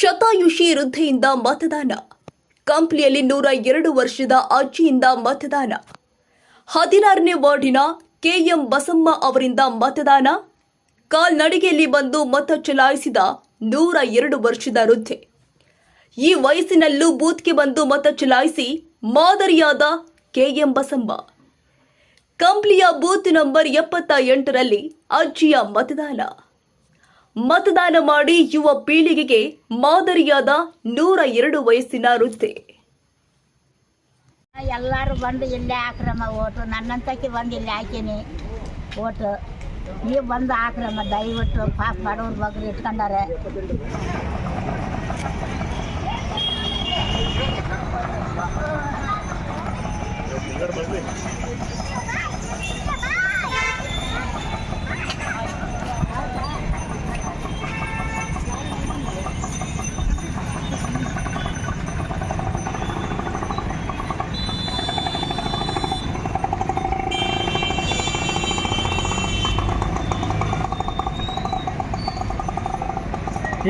ಶತಾಯುಷಿ ವೃದ್ಧೆಯಿಂದ ಮತದಾನ. ಕಂಪ್ಲಿಯಲ್ಲಿ ನೂರ ಎರಡು ವರ್ಷದ ಅಜ್ಜಿಯಿಂದ ಮತದಾನ. ಹದಿನಾರನೇ ವಾರ್ಡಿನ ಕೆಎಂ ಬಸಮ್ಮ ಅವರಿಂದ ಮತದಾನ. ಕಾಲ್ನಡಿಗೆಯಲ್ಲಿ ಬಂದು ಮತ ಚಲಾಯಿಸಿದ ನೂರ ಎರಡು ವರ್ಷದ ವೃದ್ಧೆ. ಈ ವಯಸ್ಸಿನಲ್ಲೂ ಬೂತ್ಗೆ ಬಂದು ಮತ ಚಲಾಯಿಸಿ ಮಾದರಿಯಾದ ಕೆಎಂ ಬಸಮ್ಮ. ಕಂಪ್ಲಿಯ ಬೂತ್ ನಂಬರ್ ಎಪ್ಪತ್ತ ಎಂಟರಲ್ಲಿ ಅಜ್ಜಿಯ ಮತದಾನ. ಮತದಾನ ಮಾಡಿ ಯುವ ಪೀಳಿಗೆಗೆ ಮಾದರಿಯಾದ ನೂರ ಎರಡು ವಯಸ್ಸಿನ ವೃದ್ಧೆ ಎಲ್ಲರೂ ಬಂದು ಇಲ್ಲೇ ಹಾಕ್ರಮ್ಮ ಓಟು. ನನ್ನಂತಕ್ಕೆ ಬಂದು ಇಲ್ಲಿ ಹಾಕಿನಿ ಓಟು. ನೀವು ಬಂದು ಹಾಕ್ರಮ್ಮ ದಯವಿಟ್ಟು ಪಾಪ ಬಡವ್ರ ಬಗ್ಗೆ ಇಟ್ಕೊಂಡಾರೆ.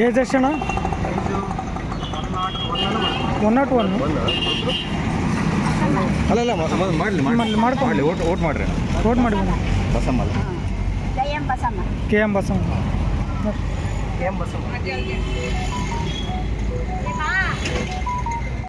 ಏಜ್ ಎಷ್ಟಣ್ಣ? ಒನ್ ನಾಟ್ ಒನ್ ಅಲ್ಲ ಅಲ್ಲ ಮಾಡಲಿ ಮಾಡ್ಲಿ. ಮಾಡಲಿ ಓಟ್ ಓಟ್ ಮಾಡ್ರಿ. ವೋಟ್ ಮಾಡಿ ಬಸಮ್ಮ ಅಲ್ಲ. Jaya Basamma. K M Basamma. K M Basamma.